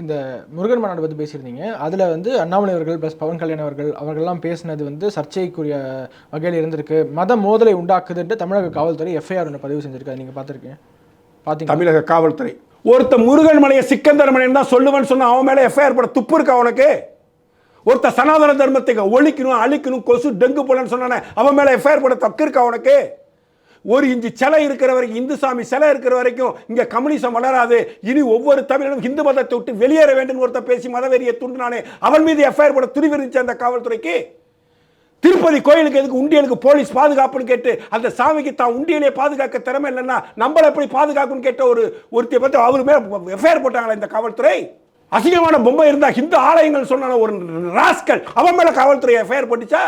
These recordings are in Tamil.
இந்த முருகன் மாநாடு பற்றி பேசியிருந்தீங்க. அதில் வந்து அண்ணாமலை அவர்கள் ப்ளஸ் பவன் கல்யாண் அவர்கள் அவர்கள்லாம் பேசினது வந்து சர்ச்சைக்குரிய வகையில் இருந்திருக்கு. மத மோதலை உண்டாக்குதுன்ட்டு தமிழக காவல்துறை எஃப்ஐஆர் ஒன்று பதிவு செஞ்சிருக்காரு நீங்கள் பார்த்துருக்கீங்க. பார்த்தீங்க தமிழக காவல்துறை. ஒருத்த முருகன் மலையை சிக்கந்தர் மலையன் தான் சொல்லுவேன்னு சொன்னால் அவன் மேலே எஃப்ஐஆர் போட துப்பு இருக்கா அவனுக்கு ஒருத்த சனாதன தர்மத்தை ஒழிக்கணும் அழிக்கணும் கொசு டெங்கு போலன்னு சொன்னானே அவன் மேலே எஃப்ஐஆர் போட தக்கு இருக்கா அவனுக்கு ஒரு இஞ்சி சிலை இருக்கிற வரைக்கும் இந்து சாமி சிலை இருக்கிற வரைக்கும் இங்கே கம்யூனிசம் வளராது. இனி ஒவ்வொரு தமிழனும் இந்து மதத்தை விட்டு வெளியேற வேண்டும் ஒருத்த பேசி மதவெறியை தூண்டினானே அவன் மீது எஃப்ஐஆர் போட துணிவிருந்துச்சு அந்த காவல்துறைக்கு? திருப்பதி கோயிலுக்கு எதுக்கு உண்டியலுக்கு போலீஸ் பாதுகாப்புன்னு கேட்டு அந்த சாமிக்கு தான் உண்டியலே பாதுகாக்க திறமை இல்லைன்னா நம்மளை எப்படி பாதுகாக்குன்னு கேட்ட ஒரு ஒருத்திய பத்தி அவருமே எஃப்ஐஆர் போட்டாங்களா இந்த காவல்துறை? அசிங்கமான பொம்மை இருந்தா ஹிந்து ஆலயங்கள் சொன்ன ஒரு ராஸ்கல் அவன் மேல காவல்துறை எஃப்ஐஆர் போட்டுச்சா?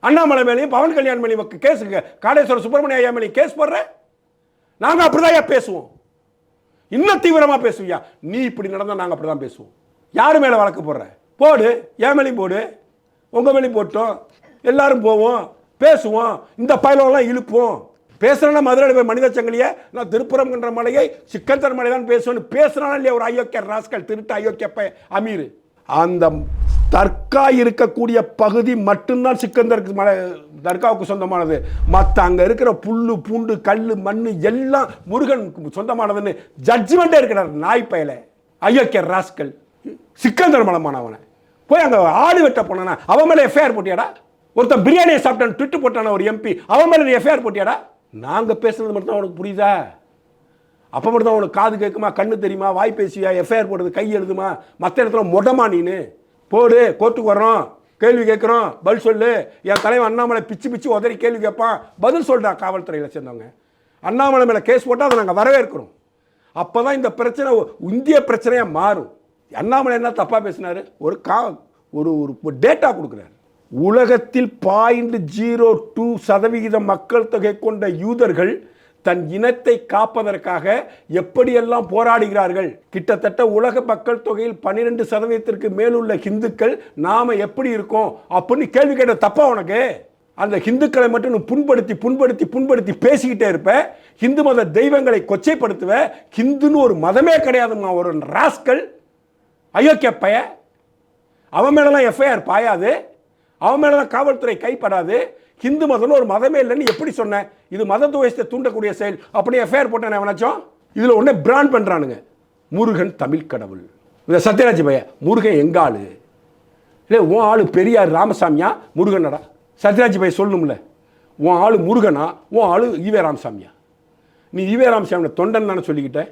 அண்ணாமலை மேலேயும் பவன் கல்யாண் மேலேயும் கேஸுங்க காடேஸ்வர சுப்பிரமணிய ஐயா மேலேயும் கேஸ் போடுற? நாங்க அப்படிதான் பேசுவோம். இன்னும் தீவிரமாக பேசுவியா? நீ இப்படி நடந்தால் நாங்கள் அப்படி அப்படிதான் பேசுவோம். யார் மேலே வழக்கு போடுற? போடு. என் மேலேயும் போடு. உங்க மேலேயும் போட்டோம். எல்லாரும் போவோம். பேசுவோம். இந்த பயலெல்லாம் இழுப்போம். பேசுகிறேன்னா மதுரை போய் மனித சங்கிலியை நான் திருப்புறம்ன்ற மலையை சிக்கந்தர் மலை தான் பேசுவேன்னு பேசுகிறானா இல்லையா? ஒரு அயோக்கிய ராஸ்கல் திருட்டு அயோக்கிய அமீர். அந்த தர்கா இருக்கக்கூடிய பகுதி மட்டும்தான் சிக்கந்தருக்கு மலை தர்காவுக்கு சொந்தமானது. மற்ற அங்கே இருக்கிற புல்லு பூண்டு கல் மண் எல்லாம் முருகன் சொந்தமானதுன்னு ஜட்ஜ்மெண்ட்டே இருக்கிறார் நாய் பயல. ராஸ்கல். சிக்கந்தர் மலமானவனை. போய் அங்கே ஆடு வெட்ட போனானா அவன் மேலே எஃப்ஐஆர் போட்டியாடா? ஒருத்தன் பிரியாணியை சாப்பிட்டான் ட்விட்டு போட்டான ஒரு எம்பி அவன் மேலே எஃப்ஐஆர் போட்டியாடா? நாங்கள் பேசுனது மட்டும் தான் உனக்கு புரியுதா? அப்போ மட்டும் தான் உனக்கு காது கேட்குமா கண்ணு தெரியுமா வாய் பேசுவியா எஃப்ஐஆர் போடுறது கை எழுதுமா மற்ற இடத்துல மொடமா நீனு. போடு கோர்ட்டுக்கு வர்றோம். கேள்வி கேட்குறோம். பதில் சொல்லு. என் தலைவன் அண்ணாமலை பிச்சு பிச்சு உதறி கேள்வி கேட்பான். பதில் சொல்றா காவல்துறையில் சேர்ந்தவங்க. அண்ணாமலை மேலே கேஸ் போட்டால் அதை நாங்கள் வரவேற்கிறோம். அப்போ தான் இந்த பிரச்சனை இந்திய பிரச்சனையாக மாறும். அண்ணாமலை என்ன தப்பாக பேசினாரு? ஒரு கா ஒரு ஒரு டேட்டா கொடுக்குறாரு. உலகத்தில் பாயிண்ட் ஜீரோ டூ சதவிகித மக்கள் தொகை கொண்ட யூதர்கள் தன் இனத்தை காப்பதற்காக எப்படியெல்லாம் போராடுகிறார்கள்? கிட்டத்தட்ட உலக மக்கள் தொகையில் பன்னிரெண்டு சதவீதத்திற்கு மேலுள்ள ஹிந்துக்கள் நாம எப்படி இருக்கோம்? அப்படின்னு கேள்வி கேட்ட தப்பா உனக்கு? அந்த ஹிந்துக்களை மட்டும் நீ புண்படுத்தி புண்படுத்தி புண்படுத்தி பேசிக்கிட்டே இருப்ப. ஹிந்து மத தெய்வங்களை கொச்சைப்படுத்துவ. ஹிந்துன்னு ஒரு மதமே கிடையாதுமா ஒரு ராஸ்கல். அயோக்கிய பய. அவன் மேலெல்லாம் எஃப்ஐஆர் பாயாது. அவன் மேலலாம் காவல்துறை கைப்படாது. ஹிந்து மதம்னு ஒரு மதமே இல்லைன்னு எப்படி சொன்னேன் இது மத துவேஷத்தை தூண்டக்கூடிய செயல். அப்படியே எஃப்ஐஆர் போட்டேன் எவனாச்சும் இதில் ஒன்றே பிராண்ட் பண்ணுறானுங்க முருகன் தமிழ் கடவுள். இந்த சத்யராஜ் பையன் முருகன் எங்க ஆளு? இல்லை உன் ஆளு பெரியார் ராமசாமியா? முருகனடா. சத்யராஜ் பையன் சொல்லணும்ல. உன் ஆளு முருகனா? உன் ஆளு ஈவே ராமசாமியா? நீ ஈவே ராமசாமியோட தொண்டன் தானே சொல்லிக்கிட்ட.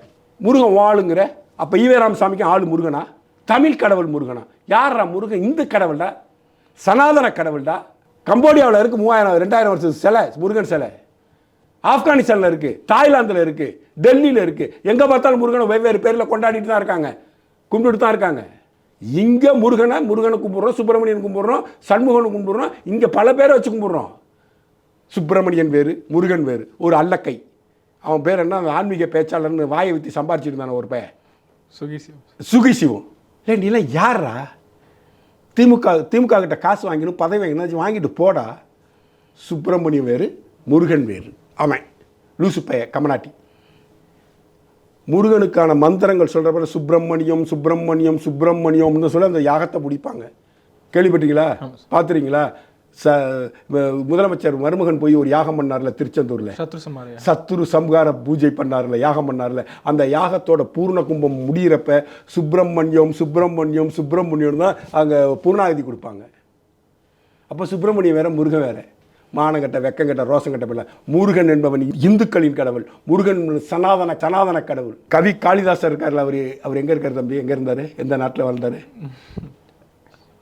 முருகன் உன் ஆளுங்கிற. அப்போ ஈவே ராமசாமிக்கு ஆளு முருகனா? தமிழ் கடவுள் முருகனா? யாரா முருகன்? இந்து கடவுள்டா? சனாதன கடவுள்டா? கம்போடியாவில் இருக்கு மூவாயிரம் ரெண்டாயிரம் வருஷம் சிலை முருகன் சிலை. ஆப்கானிஸ்தானில் இருக்கு தாய்லாந்தில் இருக்கு டெல்லியில் இருக்கு. எங்கே பார்த்தாலும் முருகனை வெவ்வேறு பேரில் கொண்டாடிட்டு தான் இருக்காங்க. கும்பிட்டுட்டு தான் இருக்காங்க. இங்கே முருகனை முருகனை கும்பிட்றோம் சுப்பிரமணியன் கும்பிட்றோம் சண்முகனை கும்பிட்றோம் இங்கே பல பேரை வச்சு கும்பிட்றோம். சுப்பிரமணியன் வேறு முருகன் வேறு ஒரு அல்லக்கை. அவன் பேர் என்ன? அந்த ஆன்மீக பேச்சாளர்னு வாயை வித்தி சம்பாரிச்சிருந்தான ஒரு பையன். சுகிசி சுகி சிவம். இல்லை நீலாம் யாரா திமுக திமுக கிட்ட காசு வாங்கினும் பதவி வாங்கினா வாங்கிட்டு போடா. சுப்பிரமணியம் வேறு முருகன் வேறு. அவன் லூசு பைய கமநாட்டி முருகனுக்கான மந்திரங்கள் சொல்கிறப்ப சுப்பிரமணியம் சுப்பிரமணியம் சுப்பிரமணியம்னு சொல்லி அந்த யாகத்தை முடிப்பாங்க. கேள்விப்பட்டீங்களா? பார்த்துறீங்களா ச முதலமைச்சர் மருமகன் போய் ஒரு யாகம் பண்ணார்ல திருச்செந்தூரில்? சத்ரு சத்துரு சம்ஹார பூஜை பண்ணார்ல யாகம் பண்ணார்ல. அந்த யாகத்தோட பூர்ண கும்பம் முடியிறப்ப சுப்பிரமணியம் சுப்பிரமணியம் சுப்பிரமணியம் தான் அங்கே பூர்ணாகதி கொடுப்பாங்க. அப்போ சுப்பிரமணியம் வேற முருகன் வேற. மானங்கட்ட வெக்கங்கட்ட ரோசங்கட்ட பிள்ளை. முருகன் என்பவன் இந்துக்களின் கடவுள். முருகன் சனாதன சனாதன கடவுள். கவி காளிதாசர் இருக்கார்ல அவர் அவர் எங்கே இருக்கார் தம்பி? எங்கே இருந்தார்? எந்த நாட்டில் வாழ்ந்தார்?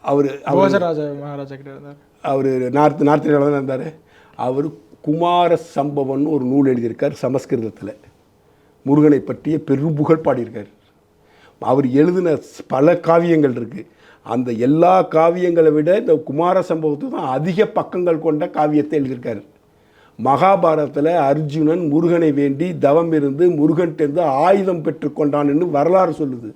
அவர் அவர் போஜராஜ மகாராஜா கிட்ட இருந்தார். அவர் நார்த் நார்த் இந்தியாவில் தான் இருந்தார். அவர் குமார சம்பவம்னு ஒரு நூல் எழுதியிருக்கார் சமஸ்கிருதத்தில். முருகனை பற்றிய பெரும் புகழ் பாடியிருக்கார். அவர் எழுதின பல காவியங்கள் இருக்கு. அந்த எல்லா காவியங்களை விட இந்த குமார சம்பவத்து தான் அதிக பக்கங்கள் கொண்ட காவியத்தை எழுதியிருக்காரு. மகாபாரதத்தில் அர்ஜுனன் முருகனை வேண்டி தவம் இருந்து முருகன்கிட்டேருந்து ஆயுதம் பெற்றுக்கொண்டான்னு வரலாறு சொல்லுது.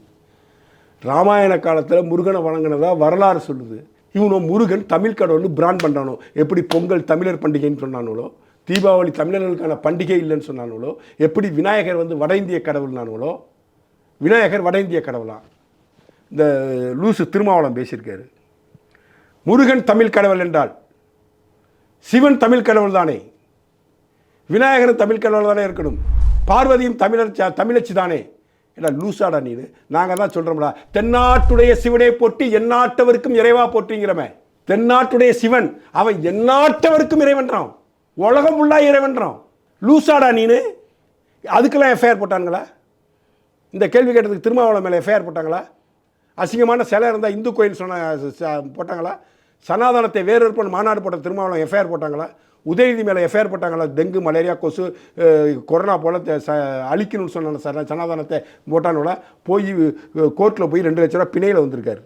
ராமாயண காலத்தில் முருகனை வணங்கினதாக வரலாறு சொல்லுது. இவனோ முருகன் தமிழ் கடவுள்னு பிராண்ட் பண்ணுறானோ எப்படி பொங்கல் தமிழர் பண்டிகைன்னு சொன்னானுங்களோ? தீபாவளி தமிழர்களுக்கான பண்டிகை இல்லைன்னு சொன்னானுங்களோ? எப்படி விநாயகர் வந்து வட இந்திய கடவுள்னானுங்களோ? விநாயகர் வட இந்திய கடவுளா? இந்த லூசு திருமாவளம் பேசியிருக்காரு. முருகன் தமிழ் கடவுள் என்றால் சிவன் தமிழ் கடவுள் தானே. விநாயகரும் தமிழ் கடவுள் தானே இருக்கணும். பார்வதியும் தமிழர் தமிழச்சி தானே. ஏடா லூசாடா நீனு நாங்கள் தான் சொல்கிறோம்டா தென்னாட்டுடைய சிவனை போட்டி எந்நாட்டவருக்கும் இறைவா போட்டிங்கிறவன் தென்னாட்டுடைய சிவன் அவன் எந்நாட்டவருக்கும் இறைவன்றான். உலகம் ஃபுல்லாக இறைவன்றான். லூசாடா நீனு. அதுக்கெல்லாம் எஃப்ஐஆர் போட்டானுங்களா? இந்த கேள்வி கேட்டதுக்கு திருமாவளம் மேலே எஃப்ஐஆர் போட்டாங்களா? அசிங்கமான சிலை இருந்தால் இந்து கோயில் சொன்ன போட்டாங்களா? சனாதனத்தை வேறொருப்பன் மாநாடு போட்ட திருமாவளம் எஃப்ஐஆர் போட்டாங்களா? உதயநிதி மேலே எஃப்ஐஆர் போட்டாங்களா? டெங்கு மலேரியா கொசு கொரோனா போல் ச அழிக்கணும்னு சொன்ன ச- சனாதனத்தை போட்டானோட போய் கோர்ட்டில் போய் ரெண்டு லட்ச ரூபா பிணையில் வந்திருக்காரு.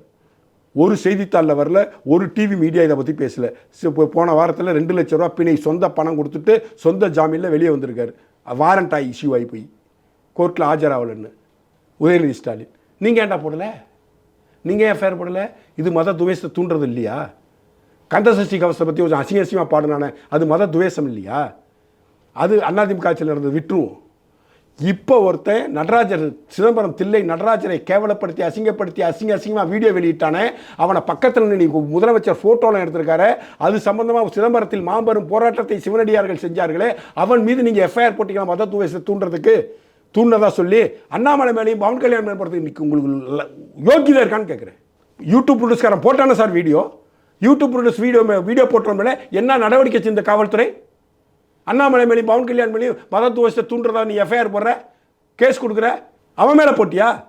ஒரு செய்தித்தாளில் வரல ஒரு டிவி மீடியா இதை பற்றி பேசல. இப்போ போன வாரத்தில் ரெண்டு லட்ச ரூபா பிணை சொந்த பணம் கொடுத்துட்டு சொந்த ஜாமீனில் வெளியே வந்திருக்காரு. வாரண்ட் ஆகி இஷ்யூ ஆகி போய். கோர்ட்டில் ஆஜராகலன்னு உதயநிதி ஸ்டாலின். நீங்கள் ஏன்டா போடலை? நீங்கள் ஏன் ஃபேர் பண்ணலை? இது மத துவேஷத்தை தூண்டுறது இல்லையா? கந்தசஷ்டி கவசத்தை பற்றி கொஞ்சம் அசிங்க அசிங்கமாக பாடுனானே அது மத துவேஷம் இல்லையா? அது அதிமுக ஆட்சியில் நடந்தது விட்டுருவோம். இப்போ ஒருத்தன் நடராஜர் சிதம்பரம் தில்லை நடராஜரை கேவலப்படுத்தி அசிங்கப்படுத்தி அசிங்க அசிங்கமாக வீடியோ வெளியிட்டானே அவனை பக்கத்தில் நின்று நீ முதலமைச்சர் ஃபோட்டோலாம் எடுத்திருக்காரு அது சம்பந்தமாக சிதம்பரத்தில் மாபெரும் போராட்டத்தை சிவனடியார்கள் செஞ்சார்களே அவன் மீது நீங்கள் எஃப்ஐஆர் போட்டிக்கலாம் மத துவேஷத்தை தூண்டுறதுக்கு? தூண்டதா சொல்லி அண்ணாமலை மேலேயும் பவன் கல்யாணம் மேம்படுத்துக்கு உங்களுக்கு ல- யோக்கியதை இருக்கான்னு கேட்குறேன் யூடியூப் ப்ரொடியூஸ்காரன் போட்டானே sir video YouTube produce video video போட்டவன் மேலே என்ன நடவடிக்கை செஞ்ச காவல்துறை? அண்ணாமலை மேலேயும் பவன் கல்யாண் மேலேயும் மத துவசத்தை தூண்டுறதா நீ எஃப்ஐஆர் போடுற? கேஸ் கொடுக்குற? அவன் மேலே போட்டியா?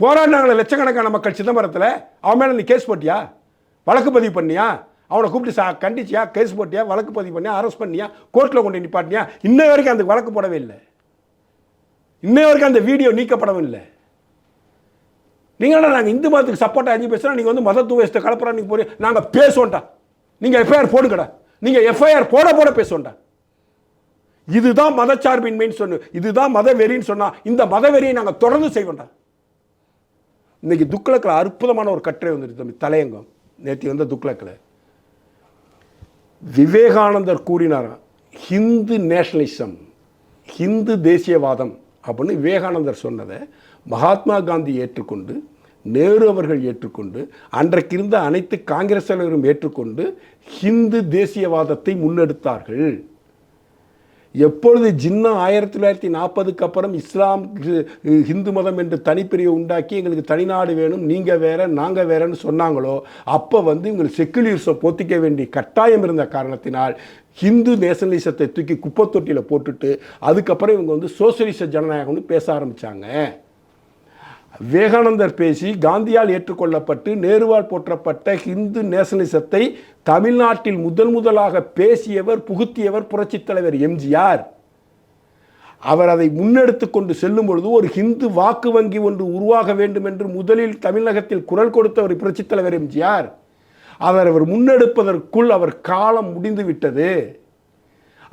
போராடினாங்களே லட்சக்கணக்கான மக்கள் சிதம்பரத்தில். அவன் மேலே நீ கேஸ் போட்டியா? வழக்கு பதிவு பண்ணியா? அவனை கூப்பிட்டு சா கண்டிச்சியா? கேஸ் போட்டியா? வழக்கு பதிவு பண்ணியா? அரெஸ்ட் பண்ணியா? கோர்ட்டில் கொண்டு நிப்பாட்டினியா? இன்ன வரைக்கும் அந்த வழக்கு போடவே இல்லை. இன்னை வரைக்கும் அந்த வீடியோ நீக்கப்படவும் இல்லை நீங்களா நாங்கள் இந்து மதத்துக்கு சப்போர்ட்டாக அஞ்சு பேசுகிறோம் நீங்கள் வந்து மத துவேசத்தை கலப்புறா நீங்கள் போய் நாங்கள் பேசுவோம்டா. நீங்கள் எஃப்ஐஆர் போடுங்கடா. நீங்கள் எஃப்ஐஆர் போட போட பேசுவோம்டா. இதுதான் மதச்சார்பின்மைன்னு சொன்ன இதுதான் மத வெறின்னு சொன்னால் இந்த மத வெறியை நாங்கள் தொடர்ந்து செய்வோம்டா. இன்னைக்கு துக்ளக்கில் அற்புதமான ஒரு கட்டுரை வந்துருக்கு தம்பி தலையங்கம். நேற்று வந்த துக்ளக்கில் விவேகானந்தர் கூறினாராம் ஹிந்து நேஷனலிசம் ஹிந்து தேசியவாதம் அப்படின்னு விவேகானந்தர் சொன்னதை மகாத்மா காந்தி ஏற்றுக்கொண்டு நேரு அவர்கள் ஏற்றுக்கொண்டு அன்றைக்கு இருந்த அனைத்து காங்கிரஸ் தலைவரும் ஏற்றுக்கொண்டு ஹிந்து தேசியவாதத்தை முன்னெடுத்தார்கள். எப்பொழுது ஜின்னா ஆயிரத்தி தொள்ளாயிரத்தி நாற்பதுக்கு அப்புறம் இஸ்லாம் ஹி- ஹிந்து மதம் என்று தனிப்பிரிவை உண்டாக்கி எங்களுக்கு தனிநாடு வேணும் நீங்கள் வேற நாங்கள் வேறன்னு சொன்னாங்களோ அப்போ வந்து இவங்களுக்கு செக்குலரிசம் போத்திக்க வேண்டிய கட்டாயம் இருந்த காரணத்தினால் ஹிந்து நேஷனலிசத்தை தூக்கி குப்பை தொட்டியில் போட்டுட்டு அதுக்கப்புறம் இவங்க வந்து சோசியலிச ஜனநாயகம்னு பேச ஆரம்பிச்சாங்க. விவேகானந்தர் பேசி காந்தியால் ஏற்றுக்கொள்ளப்பட்டு நேருவால் போற்றப்பட்ட ஹிந்து நேஷனலிசத்தை தமிழ்நாட்டில் முதல் முதலாக பேசியவர் புகுத்தியவர் புரட்சித் தலைவர் எம்ஜிஆர். அவர் அதை முன்னெடுத்து கொண்டு செல்லும் பொழுது ஒரு ஹிந்து வாக்கு வங்கி ஒன்று உருவாக வேண்டும் என்று முதலில் தமிழகத்தில் குரல் கொடுத்தவர் புரட்சித் தலைவர் எம்ஜிஆர். அவர் அவர் முன்னெடுப்பதற்குள் அவர் காலம் முடிந்து விட்டது.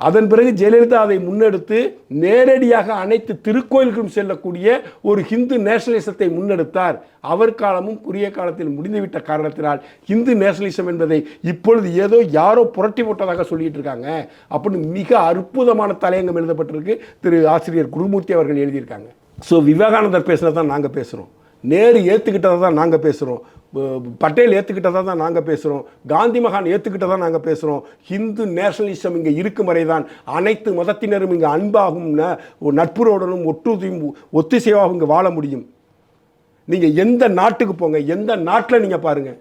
அதன் பிறகு ஜெயலலிதா அதை முன்னெடுத்து நேரடியாக அனைத்து திருக்கோயில்களும் செல்லக்கூடிய ஒரு ஹிந்து நேஷனலிசத்தை முன்னெடுத்தார். அவர் காலமும் குறுகிய காலத்தில் முடிந்துவிட்ட காரணத்தினால் ஹிந்து நேஷனலிசம் என்பதை இப்பொழுது ஏதோ யாரோ புரட்டி போட்டதாக சொல்லிட்டு இருக்காங்க. அப்படின்னு மிக அற்புதமான தலையங்கம் எழுதப்பட்டிருக்கு. திரு ஆசிரியர் குருமூர்த்தி அவர்கள் எழுதியிருக்காங்க. ஸோ விவேகானந்தர் பேசுனது தான் நாங்கள் பேசுகிறோம் நேரு ஏற்றுக்கிட்டதை தான் நாங்கள் பேசுகிறோம் பட்டேல் ஏற்றுக்கிட்டதாக தான் நாங்கள் பேசுகிறோம் காந்தி மகான் ஏற்றுக்கிட்டதை நாங்கள் பேசுகிறோம் ஹிந்து நேஷனலிசம் இங்கே இருக்கும் வரை தான் அனைத்து மதத்தினரும் இங்கே அன்பாகும் ந- நட்புறவுடனும் ஒத்திசைவாகவும் இங்கே வாழ முடியும். நீங்கள் எந்த நாட்டுக்கு போங்க எந்த நாட்டில் நீங்கள் பாருங்கள்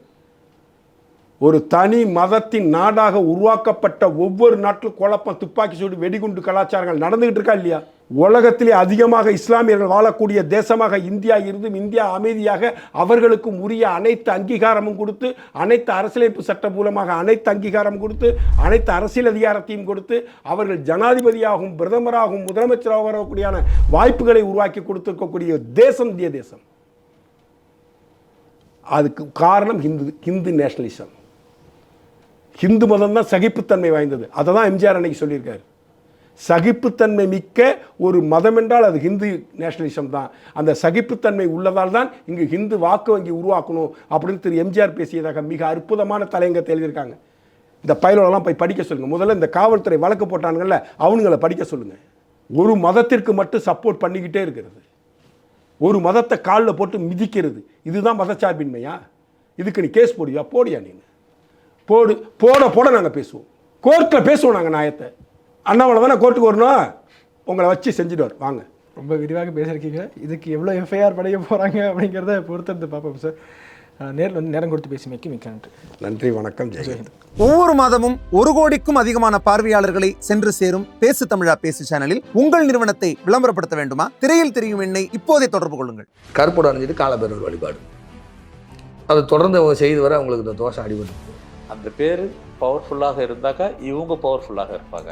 ஒரு தனி மதத்தின் நாடாக உருவாக்கப்பட்ட ஒவ்வொரு நாட்டிலும் குழப்பம் துப்பாக்கி சூடு வெடிகுண்டு கலாச்சாரங்கள் நடந்துக்கிட்டு இருக்கா இல்லையா? உலகத்திலே அதிகமாக இஸ்லாமியர்கள் வாழக்கூடிய தேசமாக இந்தியா இருந்தும் இந்தியா அமைதியாக அவர்களுக்கும் உரிய அனைத்து அங்கீகாரமும் கொடுத்து அனைத்து அரசியலமைப்பு சட்டம் மூலமாக அனைத்து அங்கீகாரம் கொடுத்து அனைத்து அரசியல் அதிகாரத்தையும் கொடுத்து அவர்கள் ஜனாதிபதியாகவும் பிரதமராகவும் முதலமைச்சராக வரக்கூடியான வாய்ப்புகளை உருவாக்கி கொடுத்துருக்கக்கூடிய தேசம் இந்திய தேசம். அதுக்கு காரணம் ஹிந்து ஹிந்து நேஷனலிசம். ஹிந்து மதம் தான் சகிப்புத்தன்மை வாய்ந்தது. அதை தான் எம்ஜிஆர் அன்னைக்கு சொல்லியிருக்காரு. சகிப்புத்தன்மை மிக்க ஒரு மதம் என்றால் அது ஹிந்து நேஷனலிசம் தான். அந்த சகிப்புத்தன்மை உள்ளதால் தான் இங்கு ஹிந்து வாக்கு வங்கி உருவாக்கணும் அப்படின்னு திரு எம்ஜிஆர் பேசியதாக மிக அற்புதமான தலையங்கத்தை எழுதியிருக்காங்க. இந்த பயலோடலாம் போய் படிக்க சொல்லுங்கள் முதல்ல இந்த காவல்துறை வழக்கு போட்டானுங்கள்ல அவனுங்களை படிக்க சொல்லுங்கள் ஒரு மதத்திற்கு மட்டும் சப்போர்ட் பண்ணிக்கிட்டே இருக்கிறது. ஒரு மதத்தை காலில் போட்டு மிதிக்கிறது. இதுதான் மதச்சார்பின்மையா? இதுக்கு நீ கேஸ் போடுவியா? போடியா நீ போடு போட போட நாங்கள் பேசுவோம். கோர்ட்டில் பேசுவோம் நாங்கள் நியாயத்தை அண்ணாமலை தானே கோர்ட்டுக்கு வரணும்? உங்களை வச்சு செஞ்சுடுவார். வாங்க. ரொம்ப விரிவாக பேசியிருக்கீங்க. இதுக்கு எவ்வளோ எஃப்ஐஆர் படைய போகிறாங்க அப்படிங்கிறத பொறுத்திருந்து பார்ப்போம் சார் நேரில் வந்து நேரம் கொடுத்து பேசிமைக்கு மிக்க நன்றி. நன்றி வணக்கம் ஜெயஹிந்த் ஒவ்வொரு மாதமும் ஒரு கோடிக்கும் அதிகமான பார்வையாளர்களை சென்று சேரும் பேசு தமிழா பேசு சேனலில் உங்கள் நிறுவனத்தை விளம்பரப்படுத்த வேண்டுமா? திரையில் தெரியும் எண்ணை இப்போதே தொடர்பு கொள்ளுங்கள். கருப்போட அணிஞ்சிட்டு காலபேரர் வழிபாடு. அதை தொடர்ந்து அவங்க செய்து வர அவங்களுக்கு இந்த தோஷம் அடிபட்டு. அந்த பேர் பவர்ஃபுல்லாக இருந்தாக்கா இவங்க பவர்ஃபுல்லாக இருப்பாங்க.